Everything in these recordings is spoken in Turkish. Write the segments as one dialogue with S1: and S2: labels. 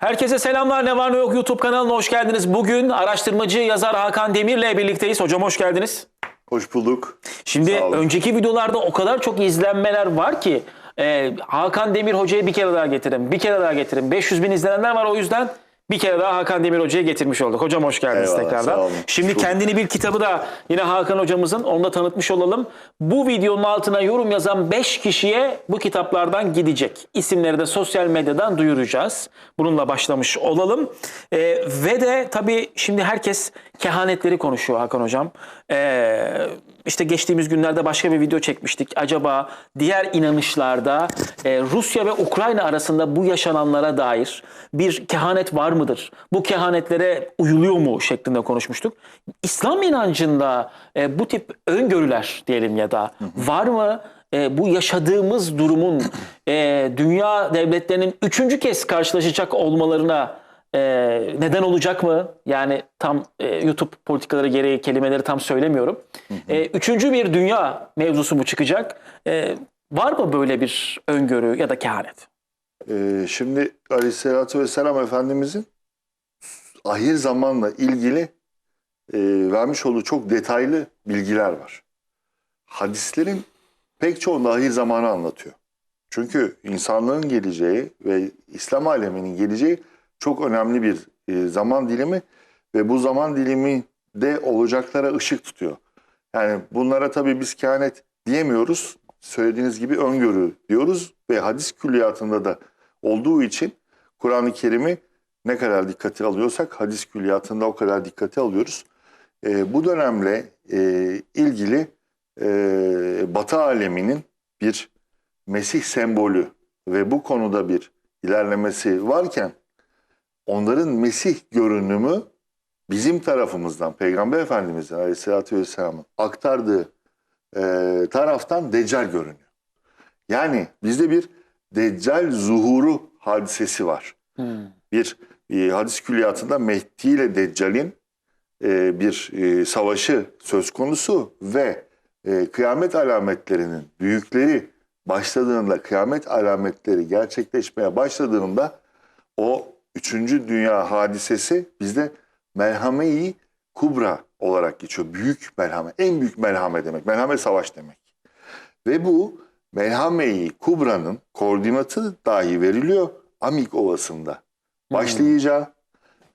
S1: Herkese selamlar. Ne var ne yok YouTube kanalına hoş geldiniz. Bugün araştırmacı yazar Hakan Demir'le birlikteyiz. Hocam hoş geldiniz.
S2: Hoş bulduk.
S1: Şimdi önceki videolarda o kadar çok izlenmeler var ki e, Hakan Demir Hoca'yı bir kere daha getirin. Bir kere daha getirin. 500 bin izlenenler var o yüzden bir kere daha Hakan Demir Hoca'yı getirmiş olduk. Hocam hoş geldiniz
S2: Eyvallah,
S1: tekrardan. Şimdi
S2: bulduk.
S1: kendini bir kitabı da yine Hakan hocamızın onu da tanıtmış olalım. Bu videonun altına yorum yazan 5 kişiye bu kitaplardan gidecek. İsimleri de sosyal medyadan duyuracağız. Bununla başlamış olalım. Ee, ve de tabii şimdi herkes kehanetleri konuşuyor Hakan hocam. Ee, işte geçtiğimiz günlerde başka bir video çekmiştik. Acaba diğer inanışlarda e, Rusya ve Ukrayna arasında bu yaşananlara dair bir kehanet var mıdır? Bu kehanetlere uyuluyor mu şeklinde konuşmuştuk. İslam inancında e, bu tip öngörüler diyelim ya da var mı? E, bu yaşadığımız durumun e, dünya devletlerinin üçüncü kez karşılaşacak olmalarına e, neden olacak mı? Yani tam e, YouTube politikaları gereği kelimeleri tam söylemiyorum. E, üçüncü bir dünya mevzusu mu çıkacak? E, var mı böyle bir öngörü ya da kehanet?
S2: Ee, şimdi Aleyhisselatü Vesselam Efendimizin ahir zamanla ilgili e, vermiş olduğu çok detaylı bilgiler var. Hadislerin pek çoğunda ahir zamanı anlatıyor. Çünkü insanlığın geleceği ve İslam aleminin geleceği çok önemli bir e, zaman dilimi ve bu zaman dilimi de olacaklara ışık tutuyor. Yani bunlara tabii biz kehanet diyemiyoruz. Söylediğiniz gibi öngörü diyoruz ve hadis külliyatında da olduğu için Kur'an-ı Kerim'i ne kadar dikkate alıyorsak hadis külliyatında o kadar dikkate alıyoruz. E, bu dönemle e, ilgili e, Batı aleminin bir Mesih sembolü ve bu konuda bir ilerlemesi varken onların Mesih görünümü bizim tarafımızdan Peygamber Efendimiz'in Aleyhisselatü Vesselam'ın aktardığı e, taraftan Deccal görünüyor. Yani bizde bir Deccal zuhuru hadisesi var. Bir e, hadis külliyatında Mehdi ile Deccal'in e, bir e, savaşı söz konusu ve e, kıyamet alametlerinin büyükleri başladığında, kıyamet alametleri gerçekleşmeye başladığında o üçüncü dünya hadisesi bizde melhame-i kubra olarak geçiyor. Büyük melhame, en büyük melhame demek. Melhame savaş demek. Ve bu melhame-i kubranın koordinatı dahi veriliyor Amik Ovası'nda. Başlayacağı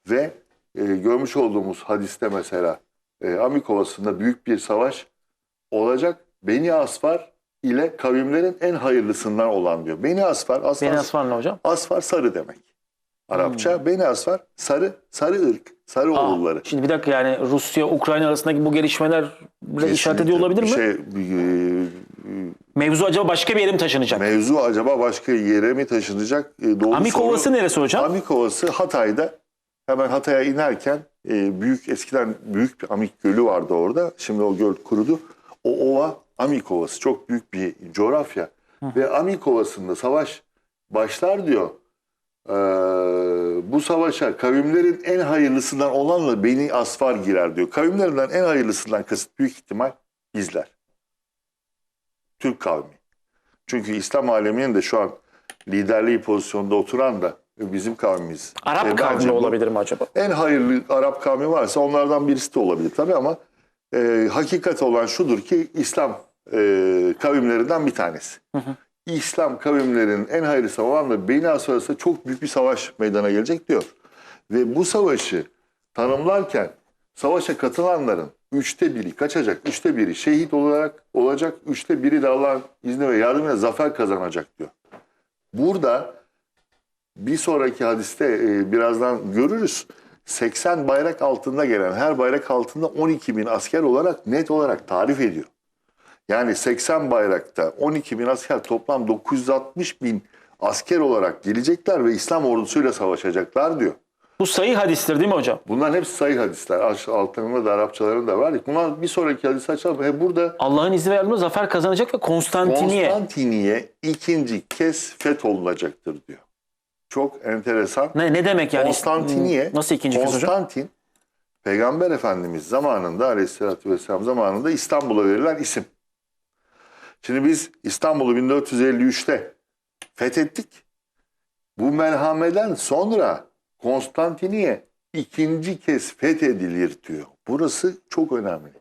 S2: ve e, görmüş olduğumuz hadiste mesela e, Amik Ovası'nda büyük bir savaş olacak. Beni Asfar ile kavimlerin en hayırlısından olan diyor. Beni Asfar, Asfar,
S1: Beni Asfar ne hocam?
S2: Asfar sarı demek. Arapça. Beni Asfar sarı, sarı ırk, sarı
S1: Aa,
S2: oğulları.
S1: şimdi bir dakika yani Rusya Ukrayna arasındaki bu gelişmeler işaret ediyor olabilir mi?
S2: Şey, e,
S1: Mevzu acaba başka bir yere mi taşınacak?
S2: mevzu acaba başka yere mi taşınacak? E, doğru
S1: Amik
S2: soru.
S1: Ovası neresi hocam?
S2: Amik Ovası Hatay'da. Hemen Hatay'a inerken e, büyük eskiden büyük bir Amik Gölü vardı orada. Şimdi o göl kurudu. O ova Amik Ovası çok büyük bir coğrafya. Ve Amik Ovası'nda savaş başlar diyor. Ee, bu savaşa kavimlerin en hayırlısından olanla Beni Asfar girer diyor. Kavimlerinden en hayırlısından kasıt büyük ihtimal bizler. Türk kavmi. Çünkü İslam aleminin de şu an liderliği pozisyonda oturan da bizim kavmimiz.
S1: Arap
S2: E,
S1: kavmi olabilir mi acaba?
S2: En hayırlı Arap kavmi varsa onlardan birisi de olabilir tabii ama e, hakikat olan şudur ki İslam e, kavimlerinden bir tanesi. İslam kavimlerinin en hayırlısı olan da Asfar'da çok büyük bir savaş meydana gelecek diyor. Ve bu savaşı tanımlarken savaşa katılanların üçte biri kaçacak, üçte biri şehit olarak olacak, üçte biri de Allah'ın izni ve yardımıyla zafer kazanacak diyor. Burada bir sonraki hadiste e, birazdan görürüz. 80 bayrak altında gelen her bayrak altında 12 bin asker olarak net olarak tarif ediyor. Yani 80 bayrakta 12 bin asker toplam 960 bin asker olarak gelecekler ve İslam ordusuyla savaşacaklar diyor.
S1: Bu sayı hadistir değil mi hocam?
S2: Bunların hepsi sayı hadisler. Altlarında da Arapçalarında var. Bunlar bir sonraki hadis açalım. He burada
S1: Allah'ın izni ve yardımıyla zafer kazanacak ve Konstantiniye.
S2: Konstantiniye ikinci kez fetholunacaktır diyor. Çok enteresan.
S1: Ne, ne demek yani?
S2: Konstantiniye,
S1: Nasıl ikinci kez hocam?
S2: Konstantin, Peygamber Efendimiz zamanında aleyhissalatü vesselam zamanında İstanbul'a verilen isim. Şimdi biz İstanbul'u 1453'te fethettik. Bu merhameden sonra Konstantiniye ikinci kez fethedilir diyor. Burası çok önemli.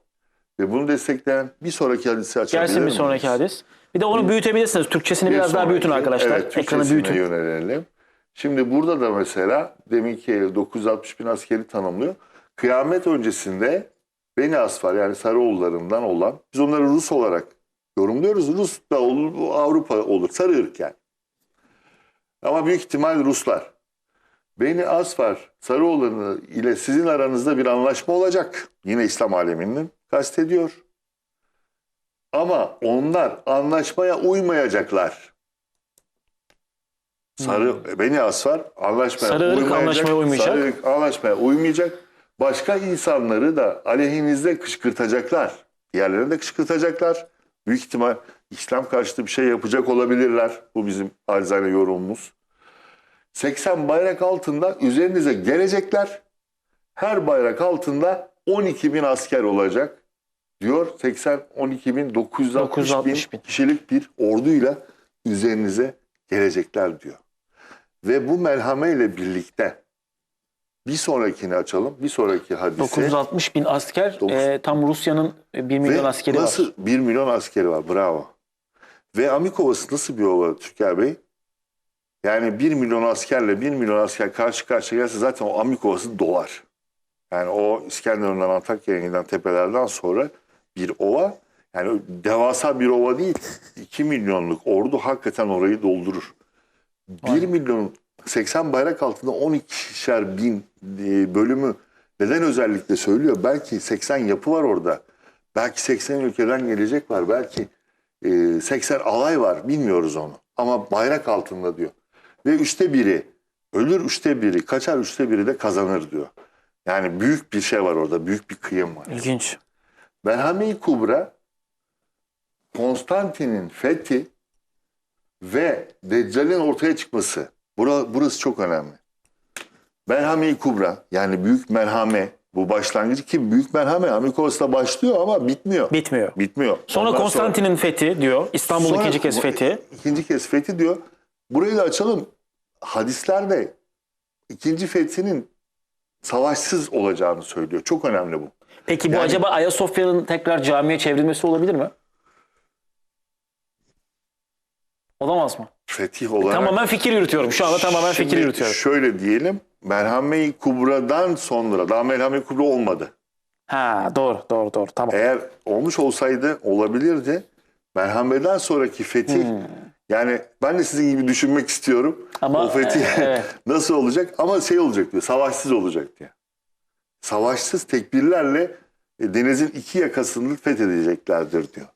S2: Ve bunu destekleyen bir sonraki hadisi açabilir
S1: Gelsin bir
S2: miyiz?
S1: sonraki hadis. Bir de onu büyütebilirsiniz. Türkçesini biraz daha büyütün
S2: sonraki-
S1: arkadaşlar.
S2: Evet,
S1: Ekranı
S2: Türkçesine
S1: büyütün.
S2: yönelelim. Şimdi burada da mesela deminki 960 bin askeri tanımlıyor. Kıyamet öncesinde Beni Asfar yani Sarıoğullarından olan biz onları Rus olarak yorumluyoruz. Rus da olur, Avrupa olur. Sarı ırk yani. Ama büyük ihtimal Ruslar. Beni Asfar Sarıoğulları ile sizin aranızda bir anlaşma olacak. Yine İslam aleminin kastediyor. Ama onlar anlaşmaya uymayacaklar. Sarı Beni Asfar anlaşmaya
S1: Hmm. Sarı
S2: uymayacak.
S1: anlaşmaya uymayacak.
S2: Sarı ırk anlaşmaya uymayacak. Başka insanları da aleyhinizde kışkırtacaklar. Diğerlerini de kışkırtacaklar. Büyük ihtimal İslam karşıtı bir şey yapacak olabilirler. Bu bizim acizane yorumumuz. 80 bayrak altında üzerinize gelecekler. Her bayrak altında 12 bin asker olacak. Diyor 80 12 bin 960,
S1: 960
S2: bin
S1: bin.
S2: kişilik bir orduyla üzerinize gelecekler diyor. Ve bu merhameyle birlikte bir sonrakini açalım. Bir sonraki hadise.
S1: 960 bin asker.
S2: Dokuz-
S1: e, tam Rusya'nın 1 milyon
S2: Ve
S1: askeri
S2: nasıl
S1: var.
S2: 1 milyon askeri var bravo. Ve Amik Ovası nasıl bir ova Türker Bey? Yani 1 milyon askerle 1 milyon asker karşı karşıya gelse zaten o Amik Ovası dolar. Yani o İskenderun'dan Antakya'ya giden tepelerden sonra bir ova yani devasa bir ova değil 2 milyonluk ordu hakikaten orayı doldurur. 1
S1: Vay.
S2: milyon 80 bayrak altında 12'şer bin e, bölümü neden özellikle söylüyor? Belki 80 yapı var orada. Belki 80 ülkeden gelecek var. Belki e, 80 alay var. Bilmiyoruz onu. Ama bayrak altında diyor. Ve üçte biri ölür üçte biri kaçar üçte biri de kazanır diyor. Yani büyük bir şey var orada. Büyük bir kıyım var.
S1: İlginç.
S2: Merhame-i Kubra Konstantin'in fethi ve Deccal'in ortaya çıkması. Bura, burası çok önemli. Merhame-i Kubra yani büyük merhame bu başlangıcı ki büyük merhame Amikos'ta başlıyor ama bitmiyor.
S1: Bitmiyor.
S2: Bitmiyor.
S1: Sonra
S2: Ondan
S1: Konstantin'in fethi diyor. İstanbul'un
S2: Sonra-
S1: ikinci kez fethi.
S2: İkinci kez fethi diyor. Burayı da açalım. Hadislerde ikinci fethinin savaşsız olacağını söylüyor. Çok önemli bu.
S1: Peki bu
S2: Yani-
S1: acaba Ayasofya'nın tekrar camiye çevrilmesi olabilir mi? Olamaz mı?
S2: Fetih olarak.
S1: Tamamen fikir yürütüyorum. Şu anda tamamen fikir
S2: Şimdi
S1: yürütüyorum.
S2: Şöyle diyelim. Merhame-i Kubra'dan sonra daha Merhame-i Kubra olmadı.
S1: Ha doğru doğru doğru tamam.
S2: Eğer olmuş olsaydı olabilirdi. Merhame'den sonraki fetih yani ben de sizin gibi düşünmek istiyorum.
S1: Hmm. Ama
S2: o fetih
S1: e, evet.
S2: nasıl olacak? Ama şey olacak diyor. Savaşsız olacak diyor. Savaşsız tekbirlerle e, denizin iki yakasını fethedeceklerdir diyor.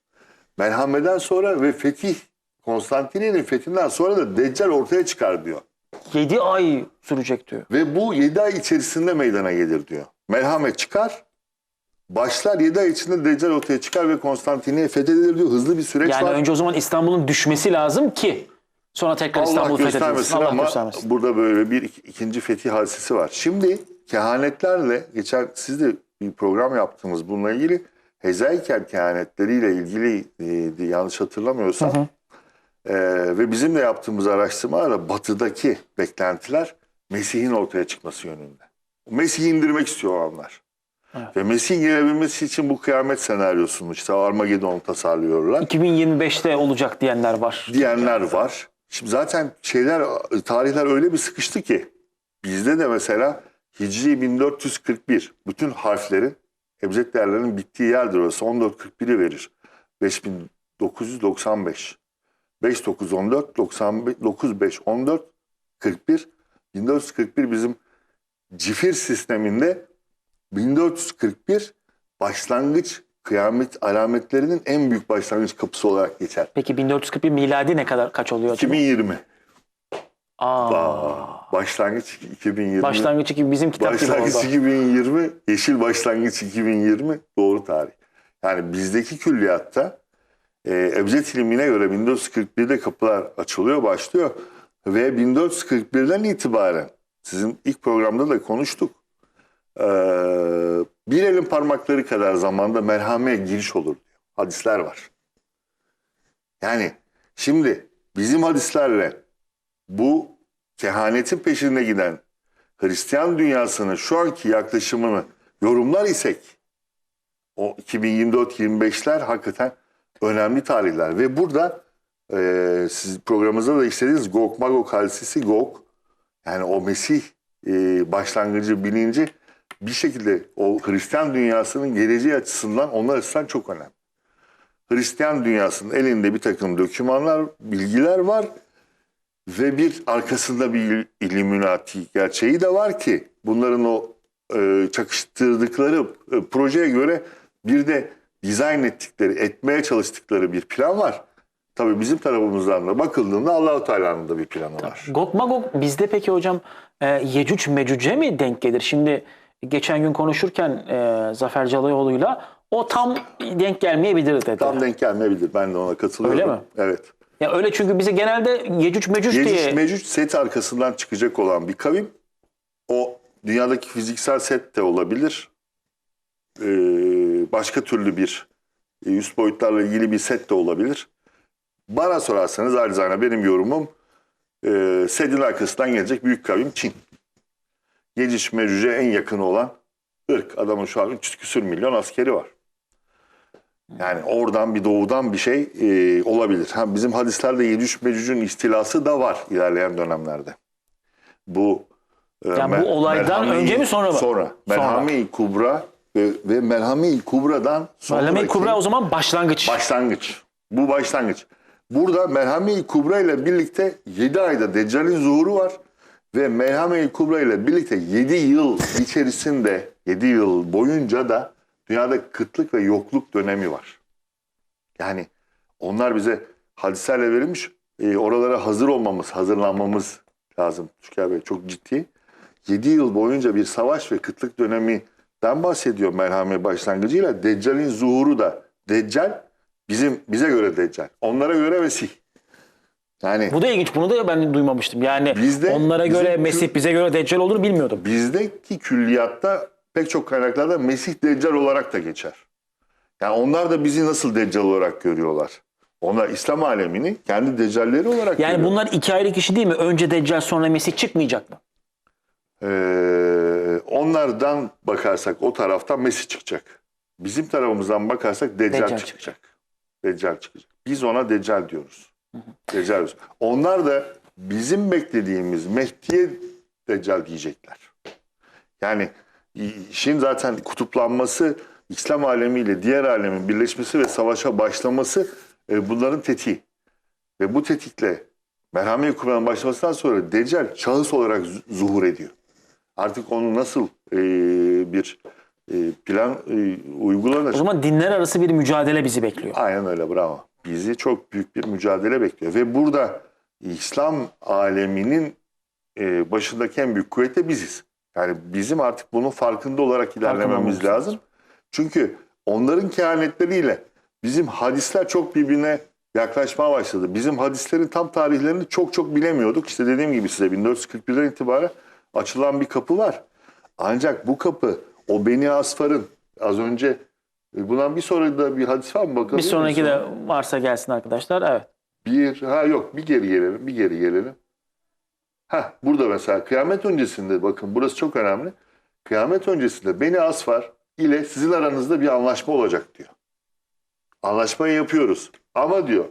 S2: Merhame'den sonra ve fetih Konstantiniyye'nin fethinden sonra da Deccal ortaya çıkar diyor.
S1: 7 ay sürecek diyor.
S2: Ve bu 7 ay içerisinde meydana gelir diyor. Merhamet çıkar, başlar 7 ay içinde Deccal ortaya çıkar ve Konstantiniye fethedilir diyor. Hızlı bir süreç
S1: Yani
S2: var.
S1: önce o zaman İstanbul'un düşmesi lazım ki sonra tekrar İstanbul fethedilsin. Allah
S2: ama
S1: göstermesin.
S2: burada böyle bir ik- ikinci fetih hadisesi var. Şimdi kehanetlerle, geçen siz de bir program yaptınız bununla ilgili. Hezaikel kehanetleriyle ilgili e, yanlış hatırlamıyorsam
S1: Hı hı.
S2: E, ve bizim de yaptığımız araştırmalarla batıdaki beklentiler Mesih'in ortaya çıkması yönünde. Mesih'i indirmek istiyor onlar.
S1: Evet.
S2: Ve Mesih'in gelebilmesi için bu kıyamet senaryosunu işte Armagedon'u tasarlıyorlar.
S1: 2025'te olacak diyenler var.
S2: diyenler var. Şimdi zaten şeyler tarihler öyle bir sıkıştı ki bizde de mesela Hicri 1441 bütün harflerin ebced değerlerinin bittiği yerdir orası. 1441'i verir. 5995. 5914 95 95 14 41 1441 bizim cifir sisteminde 1441 başlangıç kıyamet alametlerinin en büyük başlangıç kapısı olarak geçer.
S1: Peki 1441 miladi ne kadar kaç oluyor acaba?
S2: 2020.
S1: Aa,
S2: Aa, başlangıç 2020.
S1: başlangıç gibi bizim kitap gibi
S2: başlangıç
S1: oldu.
S2: 2020, yeşil başlangıç 2020 doğru tarih. Yani bizdeki külliyatta e, Ebced ilmine göre 1441'de kapılar açılıyor, başlıyor. Ve 1441'den itibaren sizin ilk programda da konuştuk. E, bir elin parmakları kadar zamanda merhameye giriş olur diyor. Hadisler var. Yani şimdi bizim hadislerle bu kehanetin peşinde giden Hristiyan dünyasının şu anki yaklaşımını yorumlar isek o 2024-25'ler hakikaten önemli tarihler ve burada e, siz programımızda da işlediğiniz Gog Magog hadisesi Gog yani o Mesih e, başlangıcı bilinci bir şekilde o Hristiyan dünyasının geleceği açısından onlar açısından çok önemli. Hristiyan dünyasının elinde bir takım dokümanlar, bilgiler var ve bir arkasında bir Illuminati gerçeği de var ki bunların o e, çakıştırdıkları e, projeye göre bir de dizayn ettikleri, etmeye çalıştıkları bir plan var. Tabii bizim tarafımızdan da bakıldığında Allahu Teala'nın da bir planı var.
S1: Gog Magog bizde peki hocam e, Yecüc Mecüc'e mi denk gelir? Şimdi geçen gün konuşurken e, Zafer Calayoğlu'yla o tam denk gelmeyebilir dedi.
S2: Tam denk gelmeyebilir. Ben de ona katılıyorum.
S1: Öyle mi?
S2: Evet.
S1: Ya öyle çünkü bize genelde Yecüc Mecüc diye
S2: Yecüc Mecüc set arkasından çıkacak olan bir kavim. O dünyadaki fiziksel set de olabilir. Ee, başka türlü bir e, üst boyutlarla ilgili bir set de olabilir. Bana sorarsanız Arzana benim yorumum e, setin arkasından gelecek büyük kavim Çin. Yecüc Mecüc'e en yakın olan ırk. Adamın şu an 300 küsür milyon askeri var. Yani oradan bir doğudan bir şey e, olabilir. Ha, bizim hadislerde Yecüc Mecüc'ün istilası da var ilerleyen dönemlerde. Bu e,
S1: Yani bu olaydan
S2: Merhame-i-
S1: önce mi, sonra mı?
S2: Sonra. Merhame-i Kubra ve, ve Merhame-i Kubra'dan sonraki
S1: Merhame Kubra o zaman başlangıç.
S2: başlangıç. Bu başlangıç. Burada Merhame-i Kubra ile birlikte 7 ayda Deccal'in zuhuru var. Ve Merhame-i Kubra ile birlikte 7 yıl içerisinde 7 yıl boyunca da dünyada kıtlık ve yokluk dönemi var. Yani onlar bize hadislerle verilmiş. E, oralara hazır olmamız, hazırlanmamız lazım. Tüker Bey çok ciddi. 7 yıl boyunca bir savaş ve kıtlık döneminden bahsediyor merhame başlangıcıyla. Deccal'in zuhuru da. Deccal bizim bize göre Deccal. Onlara göre Mesih. Yani
S1: Bu da ilginç. Bunu da ben duymamıştım. Yani
S2: Bizde-
S1: onlara göre Mesih bize göre Deccal olduğunu bilmiyordum.
S2: bizdeki külliyatta pek çok kaynaklarda Mesih Deccal olarak da geçer. Yani onlar da bizi nasıl Deccal olarak görüyorlar? Onlar İslam alemini kendi Deccalleri olarak
S1: Yani
S2: görüyor.
S1: bunlar iki ayrı kişi değil mi? Önce Deccal sonra Mesih çıkmayacak mı?
S2: Ee, onlardan bakarsak o taraftan Mesih çıkacak. Bizim tarafımızdan bakarsak Deccal,
S1: Deccal
S2: çıkacak. Deccal çıkacak. Biz ona Deccal diyoruz. Deccal diyoruz. Onlar da bizim beklediğimiz Mehdi'ye Deccal diyecekler. Yani işin zaten kutuplanması, İslam alemiyle diğer alemin birleşmesi ve savaşa başlaması e, bunların tetiği. Ve bu tetikle merhamet kurmanın başlamasından sonra Deccal şahıs olarak zu- zuhur ediyor. Artık onu nasıl e, bir e, plan e,
S1: O
S2: uygulanır?
S1: zaman dinler arası bir mücadele bizi bekliyor.
S2: Aynen öyle bravo. Bizi çok büyük bir mücadele bekliyor. Ve burada İslam aleminin e, başındaki en büyük kuvvet de biziz. Yani bizim artık bunun farkında olarak ilerlememiz lazım. Çünkü onların kehanetleriyle bizim hadisler çok birbirine yaklaşmaya başladı. Bizim hadislerin tam tarihlerini çok çok bilemiyorduk. İşte dediğim gibi size 1441'den itibaren açılan bir kapı var. Ancak bu kapı o Beni Asfar'ın az önce e, bundan bir sonra da bir hadis var mı bakalım?
S1: Bir sonraki de varsa gelsin arkadaşlar. Evet.
S2: Bir, ha yok bir geri gelelim, bir geri gelelim. Ha burada mesela kıyamet öncesinde bakın burası çok önemli. Kıyamet öncesinde Beni Asfar ile sizin aranızda bir anlaşma olacak diyor. Anlaşmayı yapıyoruz. Ama diyor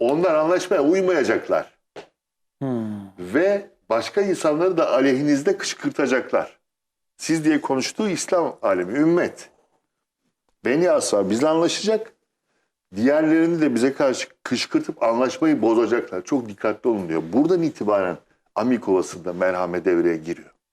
S2: onlar anlaşmaya uymayacaklar.
S1: Hmm.
S2: Ve başka insanları da aleyhinizde kışkırtacaklar. Siz diye konuştuğu İslam alemi, ümmet. Beni Asfar bizle anlaşacak. Diğerlerini de bize karşı kışkırtıp anlaşmayı bozacaklar. Çok dikkatli olun diyor. Buradan itibaren Amikovası'nda merhamet devreye giriyor.